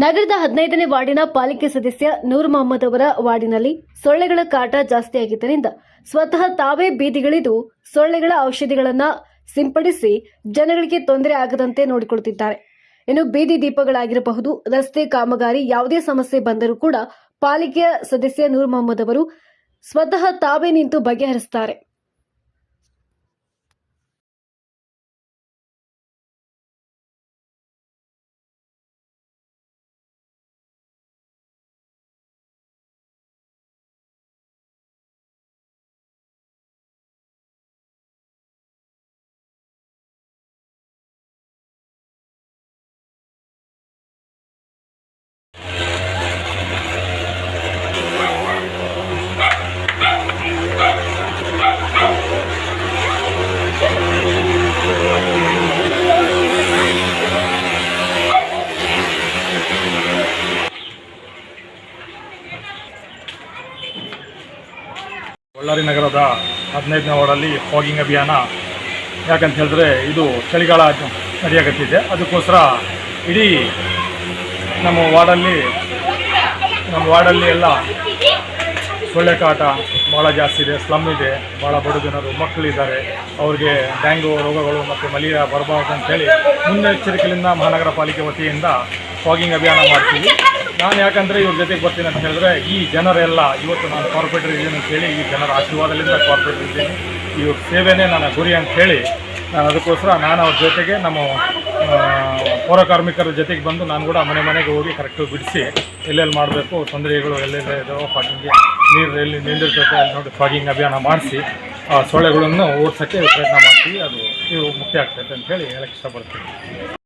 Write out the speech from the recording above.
ನಗರದ ಹದಿನೈದನೇ ವಾರ್ಡಿನ ಪಾಲಿಕೆ ಸದಸ್ಯ ನೂರ್ ಮೊಹಮ್ಮದ್ ಅವರ ವಾರ್ಡಿನಲ್ಲಿ ಸೊಳ್ಳೆಗಳ ಕಾಟ ಜಾಸ್ತಿಯಾಗಿದ್ದರಿಂದ ಸ್ವತಃ ತಾವೇ ಬೀದಿಗಳಿದು ಸೊಳ್ಳೆಗಳ ಔಷಧಿಗಳನ್ನ ಸಿಂಪಡಿಸಿ ಜನಗಳಿಗೆ ತೊಂದರೆ ಆಗದಂತೆ ನೋಡಿಕೊಳ್ಳುತ್ತಿದ್ದಾರೆ. ಇನ್ನು ಬೀದಿ ದೀಪಗಳಾಗಿರಬಹುದು, ರಸ್ತೆ ಕಾಮಗಾರಿ ಯಾವುದೇ ಸಮಸ್ಯೆ ಬಂದರೂ ಕೂಡ ಪಾಲಿಕೆಯ ಸದಸ್ಯ ನೂರ್ ಮೊಹಮ್ಮದ್ ಅವರು ಸ್ವತಃ ತಾವೇ ನಿಂತು ಬಗೆಹರಿಸುತ್ತಾರೆ. ಬಳ್ಳಾರಿ ನಗರದ ಹದಿನೈದನೇ ವಾರ್ಡಲ್ಲಿ ಫಾಗಿಂಗ್ ಅಭಿಯಾನ. ಯಾಕಂತ ಹೇಳಿದ್ರೆ ಇದು ಚಳಿಗಾಲ ಸರಿಯಾಗತ್ತಿದೆ ಅದಕ್ಕೋಸ್ಕರ ಇಡೀ ನಮ್ಮ ವಾರ್ಡಲ್ಲಿ ನಮ್ಮ ವಾರ್ಡಲ್ಲಿ ಎಲ್ಲ ಸೊಳ್ಳೆ ಕಾಟ ಭಾಳ ಜಾಸ್ತಿ ಇದೆ ಸ್ಲಮ್ ಇದೆ ಭಾಳ ಬಡ ಜನರು, ಮಕ್ಕಳಿದ್ದಾರೆ. ಅವ್ರಿಗೆ ಡ್ಯಾಂಗು ರೋಗಗಳು ಮತ್ತು ಮಲೇರಿಯಾ ಬರಬಾರ್ದು ಅಂತೇಳಿ ಮುನ್ನೆಚ್ಚರಿಕೆಯಿಂದ ಮಹಾನಗರ ಪಾಲಿಕೆ ವತಿಯಿಂದ ಫಾಗಿಂಗ್ ಅಭಿಯಾನ ಮಾಡ್ತೀವಿ. ನಾನು ಯಾಕಂದರೆ ಇವ್ರ ಜೊತೆಗೆ ಬರ್ತೀನಿ ಅಂತ ಹೇಳಿದ್ರೆ, ಈ ಜನರೆಲ್ಲ, ಇವತ್ತು ನಾನು ಕಾರ್ಪೊರೇಟರ್ ಇದ್ದೀನಿ ಅಂತೇಳಿ ಈ ಜನರ ಆಶೀರ್ವಾದದಿಂದ ಕಾರ್ಪೊರೇಟರ್ ಇದ್ದೀನಿ. ಇವ್ರ ಸೇವೆನೇ ನನ್ನ ಗುರಿ ಅಂತ ಹೇಳಿ, ನಾನು ಅದಕ್ಕೋಸ್ಕರ ನಾನು ಅವ್ರ ಜೊತೆಗೆ ನಮ್ಮ ಪೌರ ಕಾರ್ಮಿಕರ ಜೊತೆಗೆ ಬಂದು ನಾನು ಕೂಡ ಮನೆ ಮನೆಗೆ ಹೋಗಿ ಕರೆಕ್ಟಾಗಿ ಬಿಡಿಸಿ, ಎಲ್ಲೆಲ್ಲಿ ಮಾಡಬೇಕು, ತೊಂದರೆಗಳು ಎಲ್ಲೆಲ್ಲ ಇದಾವೆ ಫಾಗಿಂಗ್ಗೆ ನೀರು ಎಲ್ಲಿ ನಿಂದಿರ್ತೈತೆ ಅಲ್ಲಿ ನೋಡಿ ಫಾಗಿಂಗ್ ಅಭಿಯಾನ ಮಾಡಿಸಿ, ಆ ಸೊಳ್ಳೆಗಳನ್ನು ಓಡಿಸೋಕ್ಕೆ ಪ್ರಯತ್ನ ಮಾಡ್ತೀವಿ. ಅದು ಇವು ಮುಖ್ಯ ಆಗ್ತೈತೆ ಅಂತ ಹೇಳಿ ಹೇಳಕ್ಕೆ ಇಷ್ಟಪಡ್ತೀನಿ.